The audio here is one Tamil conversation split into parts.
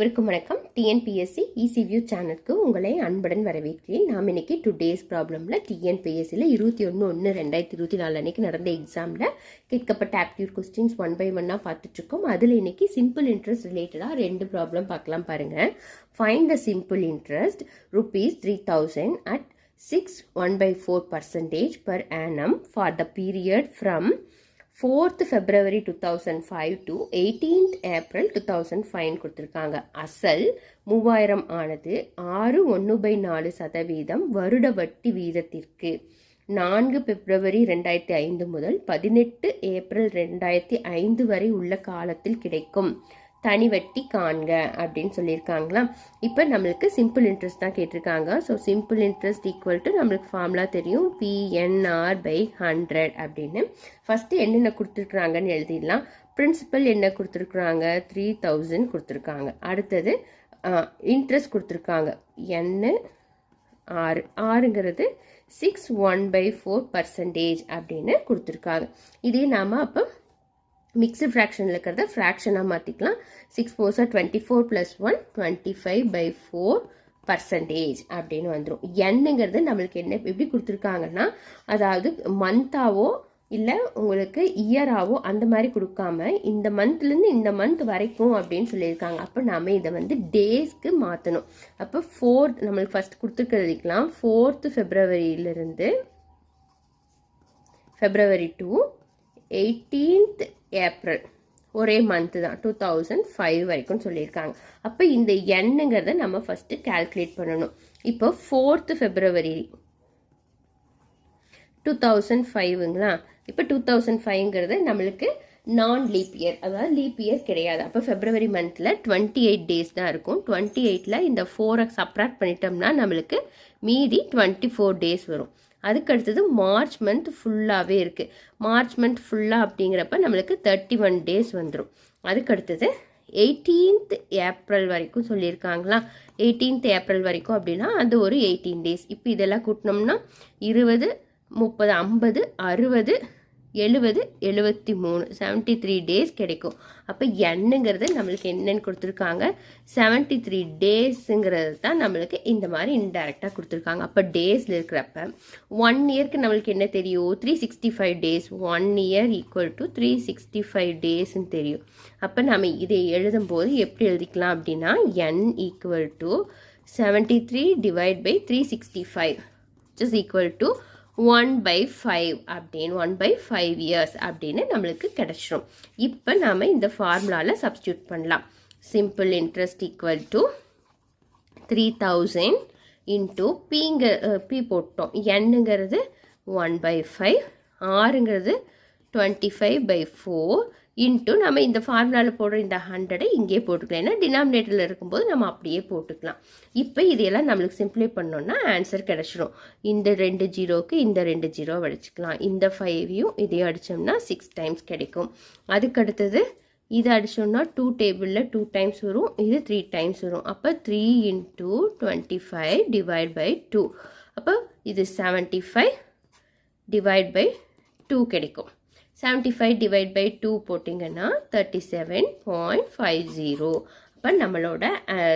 அனைவருக்கும் வணக்கம். டிஎன்பிஎஸ்சி இசிவியூ சேனலுக்கு உங்களை அன்புடன் வரவேற்கிறேன். நாம் இன்னைக்கு டூ டேஸ் ப்ராப்ளமில் டிஎன்பிஎஸ்சியில் இருபத்தி ஒன்று ஒன்று ரெண்டாயிரத்தி இருபத்தி நாலு அன்னைக்கு நடந்த எக்ஸாமில் கேட்கப்பட்ட ஆப்டியூட் கொஸ்டின்ஸ் ஒன் பை ஒன்னாக பார்த்துட்ருக்கோம். அதில் இன்னைக்கு சிம்பிள் இன்ட்ரெஸ்ட் ரிலேட்டடாக ரெண்டு ப்ராப்ளம் பார்க்கலாம் பாருங்கள் find the simple interest rupees three thousand at six one by four percentage per annum for the period from fourth February two thousand five to eighteenth April two thousand five கொடுத்துருக்காங்க. அசல் மூவாயிரம் ஆனது ஆறு ஒன்று பை நாலு சதவீதம் வருட வட்டி வீதத்திற்கு. நான்கு பிப்ரவரி ரெண்டாயிரத்தி ஐந்து முதல் பதினெட்டு ஏப்ரல் ரெண்டாயிரத்தி ஐந்து வரை உள்ள காலத்தில் கிடைக்கும். தனிவட்டி காண்க அப்படின்னு சொல்லியிருக்காங்களா இப்போ நம்மளுக்கு சிம்பிள் இன்ட்ரெஸ்ட் தான் கேட்டிருக்காங்க. So simple interest equal to நம்மளுக்கு ஃபார்முலா தெரியும். பிஎன்ஆர் பை ஹண்ட்ரட் அப்படின்னு. ஃபஸ்ட்டு என்னென்ன கொடுத்துருக்குறாங்கன்னு எழுதிடலாம். பிரின்சிபல் என்ன கொடுத்துருக்குறாங்க? த்ரீ தௌசண்ட் கொடுத்துருக்காங்க. அடுத்தது இன்ட்ரெஸ்ட் கொடுத்துருக்காங்க. என்ன ஆறு ஆறுங்கிறது six one by four percentage அப்படின்னு கொடுத்துருக்காங்க. இதே நாம் அப்போ மிக்ஸ்டு ஃப்ராக்ஷனில் இருக்கிறத ஃப்ராக்ஷனாக மாற்றிக்கலாம் சிக்ஸ் ஃபோர்ஸாக twenty four plus one twenty five by four percentage அப்படின்னு வந்துடும் என்னங்கிறது நம்மளுக்கு என்ன எப்படி கொடுத்துருக்காங்கன்னா அதாவது மந்த்தாவோ இல்லை உங்களுக்கு இயராகவோ அந்த மாதிரி கொடுக்காம இந்த மந்த்லேருந்து இந்த மந்த் வரைக்கும் அப்படின்னு சொல்லியிருக்காங்க. அப்போ நாம் இதை வந்து டேஸ்க்கு மாற்றணும் அப்போ ஃபோர்த் நம்மளுக்கு ஃபஸ்ட் கொடுத்துருக்கிறதுக்கெலாம் ஃபோர்த்து ஃபெப்ரவரியிலிருந்து ஃபெப்ரவரி டூ எயிட்டீன்த் ஏப்ரல். ஒரே மந்த்து தான். டூ தௌசண்ட் ஃபைவ் வரைக்கும் சொல்லியிருக்காங்க. அப்போ இந்த எண்ணுங்கிறத நம்ம ஃபஸ்ட்டு கால்குலேட் பண்ணணும். இப்போ ஃபோர்த்து ஃபெப்ரவரி டூ தௌசண்ட் ஃபைவுங்களா இப்போ டூ தௌசண்ட் ஃபைவ்ங்கிறது நம்மளுக்கு நான் லீப் இயர் அதாவது லீப் இயர் கிடையாது. அப்போ ஃபெப்ரவரி மந்தில் டுவெண்ட்டி எயிட் டேஸ் தான் இருக்கும். டுவெண்ட்டி எயிட்டில் இந்த ஃபோரை சப்ராக்ட் பண்ணிட்டோம்னா நம்மளுக்கு மீதி டுவெண்ட்டி ஃபோர் டேஸ் வரும். அதுக்கு அடுத்தது மார்ச் மந்த் ஃபுல்லாகவே இருக்குது மார்ச் மந்த் ஃபுல்லாக அப்படிங்கிறப்ப நம்மளுக்கு தேர்ட்டி ஒன் டேஸ் வந்துடும் அதுக்கடுத்தது எயிட்டீன்த் ஏப்ரல் வரைக்கும் சொல்லியிருக்காங்களா? எயிட்டீன்த் ஏப்ரல் வரைக்கும் அப்படின்னா அது ஒரு எயிட்டீன் டேஸ் இப்போ இதெல்லாம் கூட்டினோம்னா இருபது முப்பது ஐம்பது அறுபது எழுபது எழுபத்தி மூணு செவன்ட்டி த்ரீ டேஸ் கிடைக்கும். அப்போ என்னங்கிறது நம்மளுக்கு என்னென்னு கொடுத்துருக்காங்க. செவன்ட்டி த்ரீ டேஸுங்கிறது தான் நம்மளுக்கு இந்த மாதிரி இன்டெரக்டாக கொடுத்துருக்காங்க. அப்போ டேஸில் இருக்கிறப்ப ஒன் இயர்க்கு நம்மளுக்கு என்ன தெரியும்? Three sixty five days one year equal to three sixty five டேஸ்ன்னு தெரியும். அப்போ நம்ம இதை எழுதும்போது எப்படி எழுதிக்கலாம் அப்படின்னா n equal to seventy three divide by three sixty five is equal to one by five அப்படின்னு ஒன் பை ஃபைவ் இயர்ஸ் அப்படின்னு நம்மளுக்கு கிடச்சிரும். இப்போ நாம் இந்த ஃபார்முலாவில் சப்ஸ்டியூட் பண்ணலாம். Simple interest equal to three thousand into பிங்க P போட்டோம். என்னங்கிறது ஒன் பை ஃபைவ் ஆறுங்கிறது twenty five by four into நம்ம இந்த ஃபார்முலாவில் போடுற இந்த ஹண்ட்ரடை இங்கே போட்டுக்கலாம். ஏன்னா டினாமினேட்டரில் இருக்கும்போது நம்ம அப்படியே போட்டுக்கலாம். இப்போ இதையெல்லாம் நம்மளுக்கு சிம்பிளை பண்ணோம்னா ஆன்சர் கிடச்சிரும். இந்த ரெண்டு ஜீரோவுக்கு இந்த ரெண்டு ஜீரோ அடிச்சுக்கலாம் இந்த ஃபைவையும் இதையும் அடித்தோம்னா சிக்ஸ் டைம்ஸ் கிடைக்கும். அதுக்கு அடுத்தது அடித்தோம்னா அடிச்சோம்னா டூ டேபிளில் டூ டைம்ஸ் வரும். இது த்ரீ டைம்ஸ் வரும். அப்போ three into twenty five divide by two அப்போ இது seventy five divide by two கிடைக்கும். Seventy five divide by two போட்டிங்கன்னா thirty seven point five zero அப்போ நம்மளோட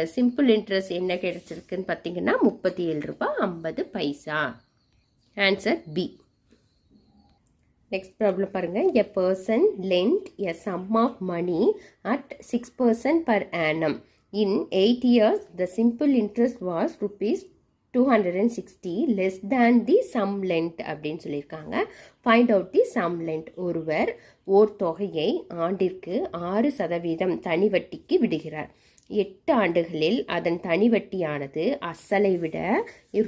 சிம்பிள் இன்ட்ரெஸ்ட் என்ன கிடச்சிருக்குன்னு பார்த்தீங்கன்னா முப்பத்தி ஏழு ரூபாய் ஐம்பது பைசா. ஆன்சர் பி நெக்ஸ்ட் ப்ராப்ளம் பாருங்கள் a person lent a sum of money at six percent per annum in eight years the simple interest was rupees two hundred and sixty less than the sum lent அப்படின்னு சொல்லியிருக்காங்க. Find out the sum lent ஒருவர் ஓர் தொகையை ஆண்டிற்கு ஆறு சதவீதம் தனி வட்டிக்கு விடுகிறார். எட்டு ஆண்டுகளில் அதன் தனி வட்டியானது அசலை விட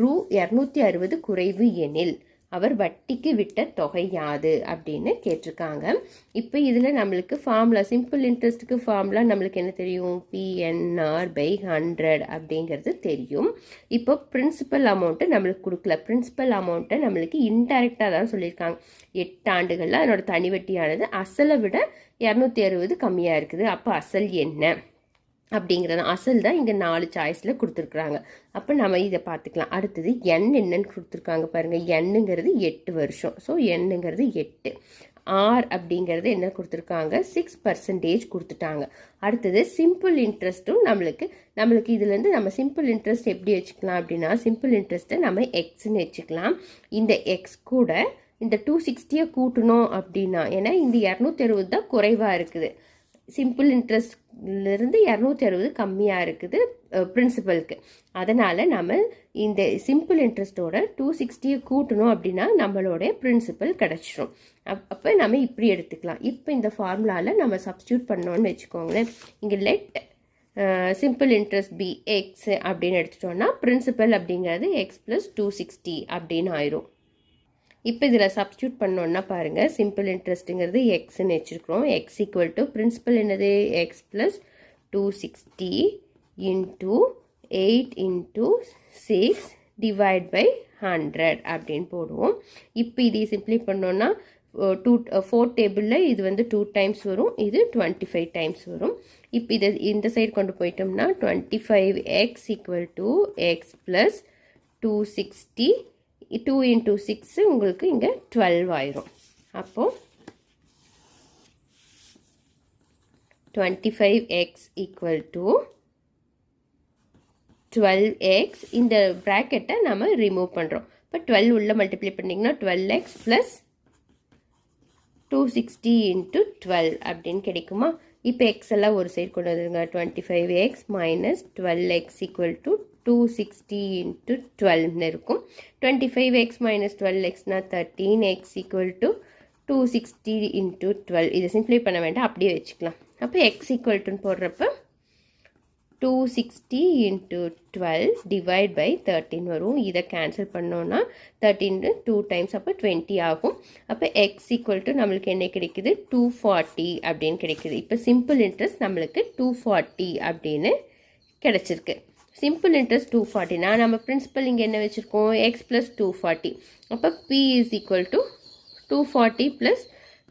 ரூ இரநூத்தி அறுபது குறைவு எனில் அவர் வட்டிக்கு விட்ட தொகை யாது? அப்படின்னு கேட்டிருக்காங்க. இப்போ இதில் நம்மளுக்கு ஃபார்முலா சிம்பிள் இன்ட்ரெஸ்ட்டுக்கு ஃபார்முலா நம்மளுக்கு என்ன தெரியும்? பிஎன்ஆர் பை ஹண்ட்ரட் அப்படிங்கிறது தெரியும். இப்போ பிரின்சிபல் அமௌண்ட்டு நம்மளுக்கு கொடுக்கல. பிரின்சிபல் அமௌண்ட்டை நம்மளுக்கு இன்டைரக்டாக தான் சொல்லியிருக்காங்க. எட்டு ஆண்டுகளில் அதனோட தனி வட்டியானது அசலை விட இரநூத்தி அறுபது கம்மியாக இருக்குது. அப்போ அசல் என்ன? அப்படிங்கிறது அசல் தான் இங்கே நாலு சாய்ஸில் கொடுத்துருக்குறாங்க. அப்போ நம்ம இதை பார்த்துக்கலாம். அடுத்தது எண் என்னன்னு கொடுத்துருக்காங்க பாருங்கள் எண்ணுங்கிறது எட்டு வருஷம். ஸோ எண்ணுங்கிறது எட்டு. ஆர் அப்படிங்கிறது என்ன கொடுத்துருக்காங்க? சிக்ஸ் பர்சன்டேஜ் கொடுத்துட்டாங்க. அடுத்தது சிம்பிள் இன்ட்ரெஸ்ட்டும் நம்மளுக்கு நம்மளுக்கு இதுலேருந்து நம்ம சிம்பிள் இன்ட்ரெஸ்ட் எப்படி வச்சுக்கலாம் அப்படின்னா சிம்பிள் இன்ட்ரெஸ்ட்டை நம்ம எக்ஸ்ன்னு வச்சுக்கலாம். இந்த எக்ஸ் கூட இந்த டூ சிக்ஸ்டியை கூட்டணும் அப்படின்னா ஏன்னா இந்த இரநூத்தி அறுபது தான் குறைவாக இருக்குது. சிம்பிள் இன்ட்ரெஸ்ட்லேருந்து இரநூத்தி அறுபது கம்மியாக இருக்குது பிரின்சிபலுக்கு அதனால் நம்ம இந்த சிம்பிள் இன்ட்ரெஸ்ட்டோட டூ சிக்ஸ்டியை கூட்டணும் அப்படின்னா நம்மளோட பிரின்சிபல் கிடச்சிரும். அப் அப்போ நம்ம இப்படி எடுத்துக்கலாம். இப்போ இந்த ஃபார்முலாவில் நம்ம சப்ஸ்டியூட் பண்ணோன்னு வச்சுக்கோங்களேன். இங்கே let simple interest be x அப்படின்னு எடுத்துட்டோம்னா பிரின்சிபல் அப்படிங்கிறது எக்ஸ் ப்ளஸ் டூ சிக்ஸ்டி அப்படின்னு ஆயிரும். இப்போ இதில் சப்ஸ்டியூட் பண்ணோன்னா பாருங்கள் சிம்பிள் இன்ட்ரெஸ்ட்டுங்கிறது எக்ஸ்ன்னு வச்சுருக்கிறோம். எக்ஸ் ஈக்குவல் டு பிரின்சிபல் என்னது? X plus two sixty into eight into six divide by hundred அப்படின்னு போடுவோம். இப்போ இதை சிம்பிளி பண்ணோன்னா டூ ஃபோர் டேபிளில் இது வந்து டூ டைம்ஸ் வரும். இது டுவெண்ட்டி ஃபைவ் டைம்ஸ் வரும். இப்போ இதை இந்த சைடு கொண்டு போயிட்டோம்னா twenty five x equal to x plus two sixty two into six உங்களுக்கு இங்கே டுவெல் ஆயிரும். அப்போது twenty five x equal to twelve x இந்த ப்ராக்கெட்டை நம்ம ரிமூவ் பண்ணுறோம் இப்போ டுவெல் உள்ளே மல்டிப்ளை பண்ணிங்கன்னா twelve x plus two sixty into twelve அப்படின்னு கிடைக்குமா? இப்போ எக்ஸ் எல்லாம் ஒரு சைடு கொண்டு வந்துருங்க. Twenty five x minus twelve x equal to two sixty into டுவெல்னு இருக்கும். Twenty five x minus twelve எக்ஸ்னா thirteen x equal to two sixty into twelve இதை சிம்ப்ளை பண்ண வேண்டாம் அப்படியே வச்சுக்கலாம். அப்போ எக்ஸ் ஈக்குவல் டுன்னு போடுறப்ப two sixty into twelve divide by thirteen வரும். இதை கேன்சல் பண்ணோன்னா தேர்ட்டின் டூ டைம்ஸ் அப்போ டுவெண்ட்டி ஆகும். அப்போ எக்ஸ் ஈக்குவல் டு நம்மளுக்கு என்ன கிடைக்குது? டூ ஃபார்ட்டி அப்படின்னு கிடைக்குது. இப்போ சிம்பிள் இன்ட்ரெஸ்ட் நம்மளுக்கு டூ ஃபார்ட்டி அப்படின்னு கிடச்சிருக்கு. சிம்பிள் இன்ட்ரெஸ்ட் டூ ஃபார்ட்டினா நம்ம பிரின்சிபல் இங்கே என்ன வச்சுருக்கோம்? எக்ஸ் ப்ளஸ் டூ ஃபார்ட்டி அப்போ P is equal to two forty plus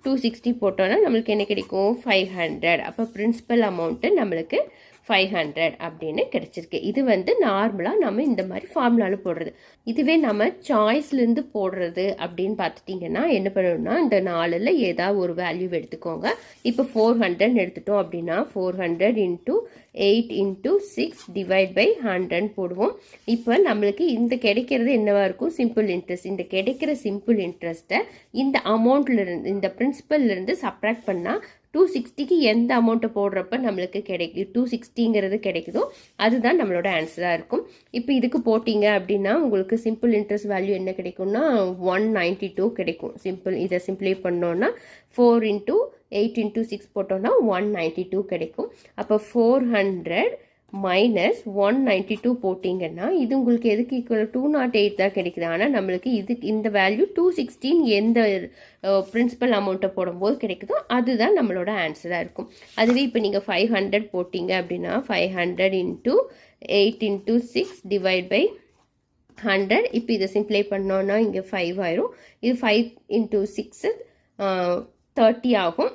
two sixty போட்டோன்னா நம்மளுக்கு என்ன கிடைக்கும்? ஃபைவ் ஹண்ட்ரட் அப்போ பிரின்சிபல் அமௌண்ட்டு நம்மளுக்கு ஃபைவ் ஹண்ட்ரட் அப்படின்னு கிடச்சிருக்கு. இது வந்து நார்மலாக நம்ம இந்த மாதிரி ஃபார்முலாவில் போடுறது. இதுவே நம்ம சாய்ஸ்லேருந்து போடுறது அப்படின்னு பார்த்துட்டிங்கன்னா என்ன பண்ணணும்னா இந்த நாலில் ஏதாவது ஒரு வேல்யூ எடுத்துக்கோங்க. இப்போ ஃபோர் ஹண்ட்ரட் எடுத்துட்டோம் அப்படின்னா four hundred into eight into six divide by hundred போடுவோம். இப்போ நம்மளுக்கு இந்த கிடைக்கிறது என்னவா இருக்கும்? சிம்பிள் இன்ட்ரெஸ்ட் இந்த கிடைக்கிற சிம்பிள் இன்ட்ரெஸ்ட்டை இந்த அமௌண்ட்லேருந்து இந்த பிரின்சிபல்லேருந்து சப்ராக்ட் பண்ணால் டூ சிக்ஸ்டிக்கு எந்த அமௌண்ட்டை போடுறப்ப நம்மளுக்கு கிடைக்கு டூ சிக்ஸ்டிங்கிறது கிடைக்குதோ அதுதான் நம்மளோட ஆன்சராக இருக்கும். இப்போ இதுக்கு போட்டிங்க அப்படின்னா உங்களுக்கு சிம்பிள் இன்ட்ரெஸ்ட் வேல்யூ என்ன கிடைக்கும்னா ஒன் நைன்டி டூ கிடைக்கும். சிம்பிள் இதை சிம்பிளை பண்ணோன்னா four into eight into six போட்டோன்னா ஒன் நைன்டி டூ கிடைக்கும். அப்போ four hundred minus one ninety two போட்டிங்கன்னா இது உங்களுக்கு எதுக்கு ஈக்குவல் டூ நாட் எயிட் தான் கிடைக்குது. ஆனால் நம்மளுக்கு இதுக்கு இந்த வேல்யூ டூ சிக்ஸ்டீன் எந்த பிரின்சிபல் அமௌண்ட்டை போடும்போது கிடைக்குதோ அதுதான் நம்மளோட ஆன்சராக இருக்கும். அதுவே இப்போ நீங்கள் ஃபைவ் ஹண்ட்ரட் போட்டிங்க அப்படின்னா five hundred into eight into six divide by hundred இப்போ இதை சிம்ப்ளை பண்ணோன்னா இங்கே ஃபைவ் ஆயிரும். இது ஃபைவ் இன்ட்டு சிக்ஸு தேர்ட்டி ஆகும்.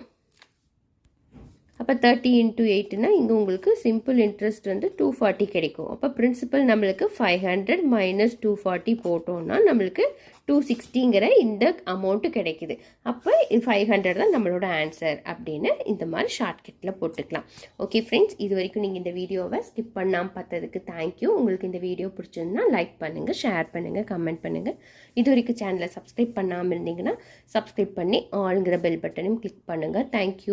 அப்போ தேர்ட்டி இன்ட்டு எயிட்னா இங்கே உங்களுக்கு சிம்பிள் இன்ட்ரெஸ்ட் வந்து டூ ஃபார்ட்டி கிடைக்கும். அப்போ பிரின்சிபல் நம்மளுக்கு five hundred minus two forty போட்டோம்னா நம்மளுக்கு டூ சிக்ஸ்டிங்கிற இந்த அமௌண்ட்டு கிடைக்குது. அப்போ ஃபைவ் ஹண்ட்ரட் தான் நம்மளோட ஆன்சர் அப்படின்னு இந்த மாதிரி ஷார்ட்கட்டில் போட்டுக்கலாம். ஓகே ஃப்ரெண்ட்ஸ் இது வரைக்கும் நீங்கள் இந்த வீடியோவை ஸ்கிப் பண்ணாமல் பார்த்ததுக்கு தேங்க்யூ உங்களுக்கு இந்த வீடியோ பிடிச்சிருந்தா லைக் பண்ணுங்கள் ஷேர் பண்ணுங்கள் கமெண்ட் பண்ணுங்கள் இது வரைக்கும் சேனலை சப்ஸ்கிரைப் பண்ணாமல் இருந்தீங்கன்னா சப்ஸ்கிரைப் பண்ணி ஆளுங்கிற பெல் பட்டனையும் கிளிக் பண்ணுங்கள் தேங்க்யூ